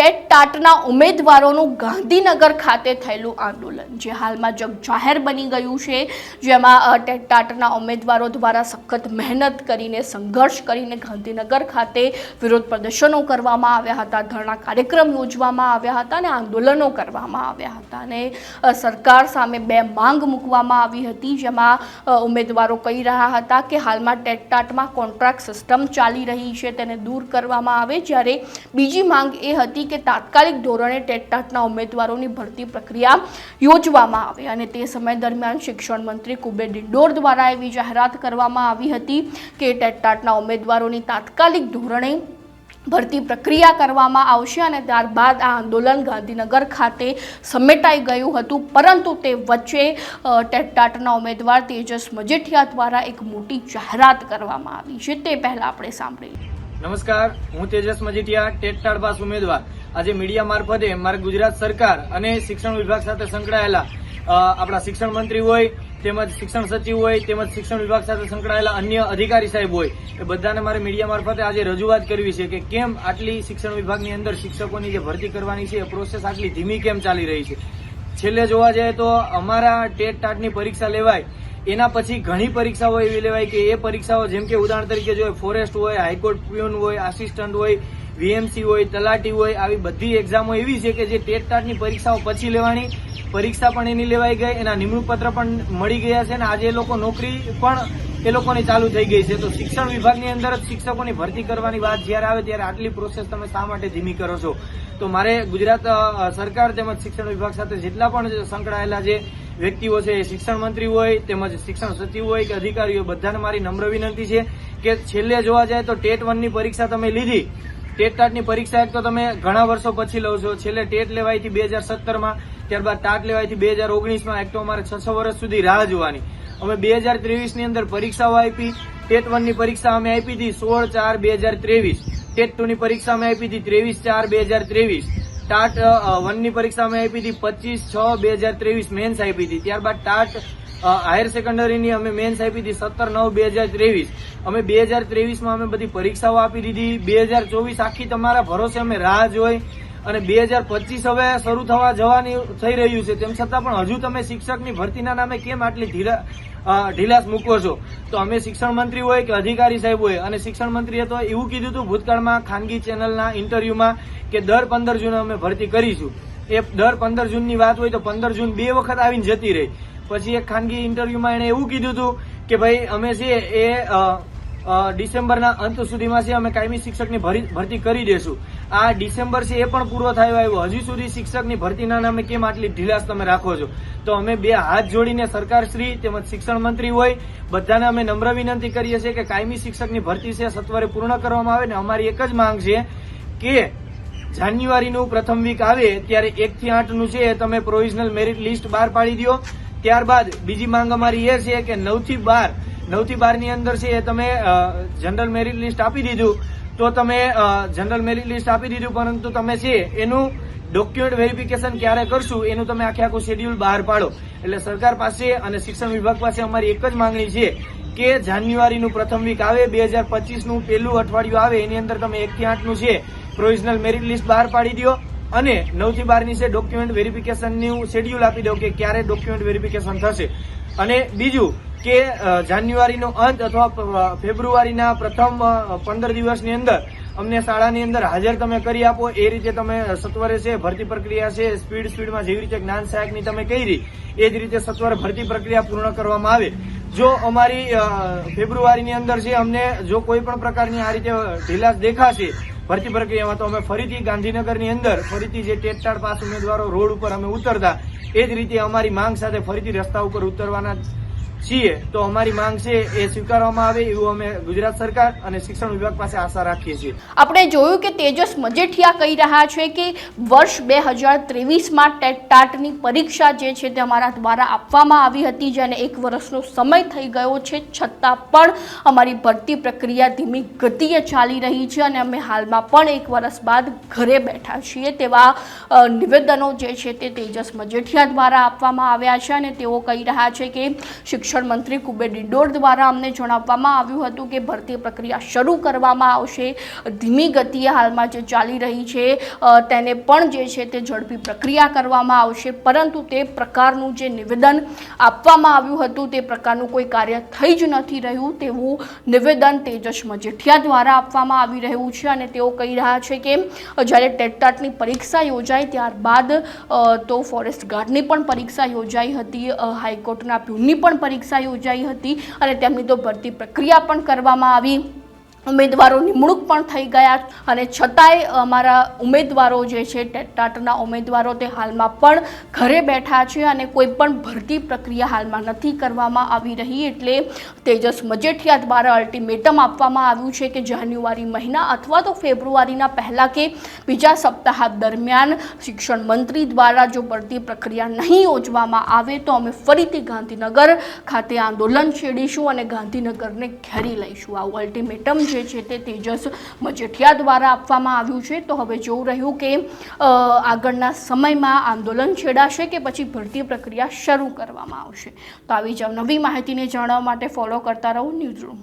TET ટાટના ઉમેદવારોનું Gandhinagar ખાતે થયેલું આંદોલન, જે હાલમાં જગ જાહેર બની ગયું છે. જેમાં ટેટટાટના ટેટ ટાટના ઉમેદવારો દ્વારા સખત મહેનત કરીને, સંઘર્ષ કરીને ગાંધીનગર ખાતે વિરોધ પ્રદર્શનો કરવામાં આવ્યા હતા, ધરણા કાર્યક્રમ યોજવામાં આવ્યા હતા અને આંદોલનો કરવામાં આવ્યા હતા. અને સરકાર સામે બે માંગ મૂકવામાં આવી હતી, જેમાં ઉમેદવારો કહી રહ્યા હતા કે હાલમાં ટેટ ટાટમાં કોન્ટ્રાક્ટ સિસ્ટમ ચાલી રહી છે, તેને દૂર કરવામાં આવે. જ્યારે બીજી માંગ એ હતી કે તાત્કાલિક ધોરણે ટેટટાટના ઉમેદવારોની ભરતી પ્રક્રિયા યોજવામાં આવે અને તે સમય દરમિયાન શિક્ષણ મંત્રી કુબેર ડિંડોર દ્વારા એવી જાહેરાત કરવામાં આવી હતી કે ટેટટાટના ઉમેદવારોની તાત્કાલિક ધોરણે ભરતી પ્રક્રિયા કરવામાં આવશે અને ત્યારબાદ આ આંદોલન ગાંધીનગર ખાતે સમેટાઈ ગયું હતું. પરંતુ તે વચ્ચે ટેટટાટના ઉમેદવાર તેજસ મજેઠિયા દ્વારા એક મોટી જાહેરાત કરવામાં આવી છે. તે પહેલાં આપણે સાંભળીએ. નમસ્કાર, હું Tejas Majithia, TET TAT pass ઉમેદવાર. આજે મીડિયા મારફતે મારે ગુજરાત સરકાર અને શિક્ષણ વિભાગ સાથે સંકળાયેલા આપણા શિક્ષણ મંત્રી હોય, તેમજ શિક્ષણ સચિવ હોય, તેમજ શિક્ષણ વિભાગ સાથે સંકળાયેલા અન્ય અધિકારી સાહેબ હોય, એ બધાને મારે મીડિયા મારફતે આજે રજૂઆત કરવી છે કે કેમ આટલી શિક્ષણ વિભાગની અંદર શિક્ષકોની જે ભરતી કરવાની છે, એ પ્રોસેસ આટલી ધીમી કેમ ચાલી રહી છે? છેલ્લે જોવા જઈએ તો અમારા ટેટ ટાટની પરીક્ષા લેવાય એના પછી ઘણી પરીક્ષાઓ એવી લેવાય કે એ પરીક્ષાઓ જેમ કે ઉદાહરણ તરીકે જો ફોરેસ્ટ હોય, હાઈકોર્ટ પ્યુન હોય, આસિસ્ટન્ટ હોય, વીએમસી હોય, તલાટી હોય, આવી બધી એક્ઝામો એવી છે કે જે ટેટ ટાટની પરીક્ષાઓ પછી લેવાની. પરીક્ષા પણ એની લેવાઈ ગઈ, એના નિમણૂક પત્ર પણ મળી ગયા છે અને આજે લોકો નોકરી પણ એ લોકોની ચાલુ થઈ ગઈ છે. તો શિક્ષણ વિભાગની અંદર જ શિક્ષકોની ભરતી કરવાની વાત જ્યારે આવે ત્યારે આટલી પ્રોસેસ તમે શા માટે ધીમી કરો છો? તો મારે ગુજરાત સરકાર તેમજ શિક્ષણ વિભાગ સાથે જેટલા પણ સંકળાયેલા જે વ્યક્તિઓ છે, એ શિક્ષણ મંત્રી હોય તેમજ શિક્ષણ સચિવ હોય કે અધિકારીઓ, બધાને મારી નમ્ર વિનંતી છે કે છેલ્લે જોવા જાય તો ટેટ વનની પરીક્ષા તમે લીધી. ટેટ ટાટની પરીક્ષા એક તો તમે ઘણા વર્ષો પછી લો છો. છેલ્લે ટેટ લેવાયથી બે હજાર સત્તરમાં, ત્યારબાદ ટાટ લેવાયથી બે હજાર ઓગણીસમાં, એક તો અમારે છ છ વર્ષ સુધી રાહ જોવાની. અમે બે હજાર ત્રેવીસની અંદર પરીક્ષાઓ આપી, ટેટ વનની પરીક્ષા અમે આપી હતી સોળ ચાર બે હજાર ત્રેવીસ. ટેટ ટુ ની પરીક્ષા અમે આપી હતી ત્રેવીસ ચાર બે હજાર ત્રેવીસ. ટાટ વનની પરીક્ષા અમે આપી હતી પચીસ છ બે હજાર ત્રેવીસ મેન્સ આપી હતી. ત્યારબાદ ટાટ હાયર સેકન્ડરીની અમે મેન્સ આપી હતી સત્તર નવ બે હજાર ત્રેવીસ. અમે બે હજાર ત્રેવીસમાં અમે બધી પરીક્ષાઓ આપી દીધી. બે હજાર ચોવીસ આખી તમારા ભરોસે અમે રાહ જોઈ. અને બે હજાર પચીસ હવે શરૂ થવા જવાની થઈ રહ્યું છે. તેમ છતાં પણ હજુ તમે શિક્ષકની ભરતીના નામે કેમ આટલી ઢીલા ઢીલાસ મૂકો છો? તો અમે શિક્ષણ મંત્રી હોય કે અધિકારી સાહેબ હોય, અને શિક્ષણ મંત્રીએ તો એવું કીધું હતું ભૂતકાળમાં ખાનગી ચેનલના ઇન્ટરવ્યુમાં કે દર પંદર જૂને અમે ભરતી કરીશું. એ દર પંદર જૂનની વાત હોય તો પંદર જૂન બે વખત આવીને જતી રહી. પછી એક ખાનગી ઇન્ટરવ્યુમાં એણે એવું કીધું હતું કે ભાઈ, અમે છે એ ડિસેમ્બરના અંત સુધીમાં છે, અમે કાયમી શિક્ષકની ભરતી કરી દેશું. આ ડિસેમ્બર છે એ પણ પૂરો થયો આવ્યો. હજી સુધી શિક્ષકની ભરતીના નામે કેમ આટલી ઢીલાસ તમે રાખો છો? તો અમે બે હાથ જોડીને સરકારશ્રી તેમજ શિક્ષણ મંત્રી હોય, બધાને અમે નમ્ર વિનંતી કરીએ છીએ કે કાયમી શિક્ષકની ભરતી છે સત્વરે પૂર્ણ કરવામાં આવે ને અમારી એક જ માંગ છે કે જાન્યુઆરીનું પ્રથમ વીક આવે ત્યારે એકથી આઠનું છે એ તમે પ્રોવિઝનલ મેરિટ લિસ્ટ બહાર પાડી દો. ત્યારબાદ બીજી માંગ અમારી એ છે કે નવથી બાર, નવથી બારની અંદર છે એ તમે જનરલ મેરિટ લિસ્ટ આપી દીધું. તો તમે જનરલ મેરિટ લિસ્ટ આપી દીધું, પરંતુ તમે છે, એનું ડોક્યુમેન્ટ વેરિફિકેશન ક્યારે કરશું, એનું તમે આખે આખું શેડ્યુલ બહાર પાડો. એટલે સરકાર પાસે અને શિક્ષણ વિભાગ પાસે અમારી એક જ માંગણી છે કે જાન્યુઆરીનું પ્રથમ વીક આવે, બે હજાર પચીસનું પહેલું અઠવાડિયું આવે, એની અંદર તમે એકથી આઠનું છે પ્રોવિઝનલ મેરિટ લિસ્ટ બહાર પાડી દો અને નવથી બારની છે ડોક્યુમેન્ટ વેરિફિકેશનનું શેડ્યુલ આપી દો કે ક્યારે ડોક્યુમેન્ટ વેરિફિકેશન થશે. અને બીજું કે જાન્યુઆરીનો અંત અથવા ફેબ્રુઆરીના પ્રથમ પંદર દિવસની અંદર અમને શાળાની અંદર હાજર તમે કરી આપો. એ રીતે તમે સત્વરે છે, ભરતી પ્રક્રિયા છે, સ્પીડ સ્પીડમાં જેવી રીતે જ્ઞાન સહાયકની તમે કરી, એ જ રીતે સત્વરે ભરતી પ્રક્રિયા પૂર્ણ કરવામાં આવે. જો અમારી ફેબ્રુઆરીની અંદર છે, અમને જો કોઈ પણ પ્રકારની આ રીતે ઢીલાસ દેખાશે, ભરતી પ્રક્રિયામાં તો અમે ફરીથી ગાંધીનગરની અંદર ફરીથી જે ટેટટાળ પાસ ઉમેદવારો રોડ ઉપર અમે ઉતરતા, એ જ રીતે અમારી માંગ સાથે ફરીથી રસ્તા ઉપર ઉતરવાના છીએ, તો અમારી માંગ છે એ સ્વીકારવામાં આવે એવું અમે ગુજરાત સરકાર અને શિક્ષણ વિભાગ પાસે આશા રાખીએ છીએ. આપણે જોયું કે તેજસ મજેઠિયા કહી રહ્યા છે કે વર્ષ બે હજાર ત્રેવીસમાં ટેટ ટાટની પરીક્ષા જે છે તે અમારા દ્વારા આપવામાં આવી હતી, જેને એક વર્ષનો સમય થઈ ગયો છે, છતાં પણ અમારી ભરતી પ્રક્રિયા ધીમી ગતિએ ચાલી રહી છે અને અમે હાલમાં પણ એક વર્ષ બાદ ઘરે બેઠા છીએ તેવા નિવેદનો જે છે તે તેજસ મજેઠિયા દ્વારા આપવામાં આવ્યા છે અને તેઓ કહી રહ્યા છે કે શિક્ષણ શિક્ષણ મંત્રી કુબેર ડિંડોર દ્વારા અમને જણાવવામાં આવ્યું હતું કે ભરતી પ્રક્રિયા શરૂ કરવામાં આવશે. ધીમી ગતિએ હાલમાં જે ચાલી રહી છે તેને પણ જે છે તે ઝડપી પ્રક્રિયા કરવામાં આવશે. પરંતુ તે પ્રકારનું જે નિવેદન આપવામાં આવ્યું હતું, તે પ્રકારનું કોઈ કાર્ય થઈ જ નથી રહ્યું તેવું નિવેદન તેજસ મજેઠિયા દ્વારા આપવામાં આવી રહ્યું છે અને તેઓ કહી રહ્યા છે કે, જ્યારે ટેટટાટની પરીક્ષા યોજાઈ ત્યારબાદ તો ફોરેસ્ટ ગાર્ડની પણ પરીક્ષા યોજાઈ હતી હાઈકોર્ટના પ્યુનની પણ પરીક્ષા યોજાઈ હતી અને તેમની તો ભરતી પ્રક્રિયા પણ કરવામાં આવી. ઉમેદવારો નિમણૂક પણ થઈ ગયા અને છતાંય અમારા ઉમેદવારો જે છે ટેટાટના ઉમેદવારો તે હાલમાં પણ ઘરે બેઠા છે અને કોઈ પણ ભરતી પ્રક્રિયા હાલમાં નથી કરવામાં આવી રહી એટલે તેજસ મજેઠિયા દ્વારા અલ્ટિમેટમ આપવામાં આવ્યું છે કે જાન્યુઆરી મહિના અથવા તો ફેબ્રુઆરીના પહેલાં કે બીજા સપ્તાહ દરમિયાન શિક્ષણ મંત્રી દ્વારા જો ભરતી પ્રક્રિયા નહીં યોજવામાં આવે તો અમે ફરીથી ગાંધીનગર ખાતે આંદોલન છેડીશું અને ગાંધીનગરને ઘેરી લઈશું. આવું અલ્ટિમેટમ જે છે તે તેજસ મજેઠિયા દ્વારા આપવામાં આવ્યું છે. તો હવે જોવું રહ્યું કે આગળના સમયમાં આંદોલન છેડાશે કે પછી ભરતી પ્રક્રિયા શરૂ કરવામાં આવશે. તો આવી જ નવી માહિતીને જાણવા માટે ફોલો કરતા રહો ન્યૂઝ રૂમ.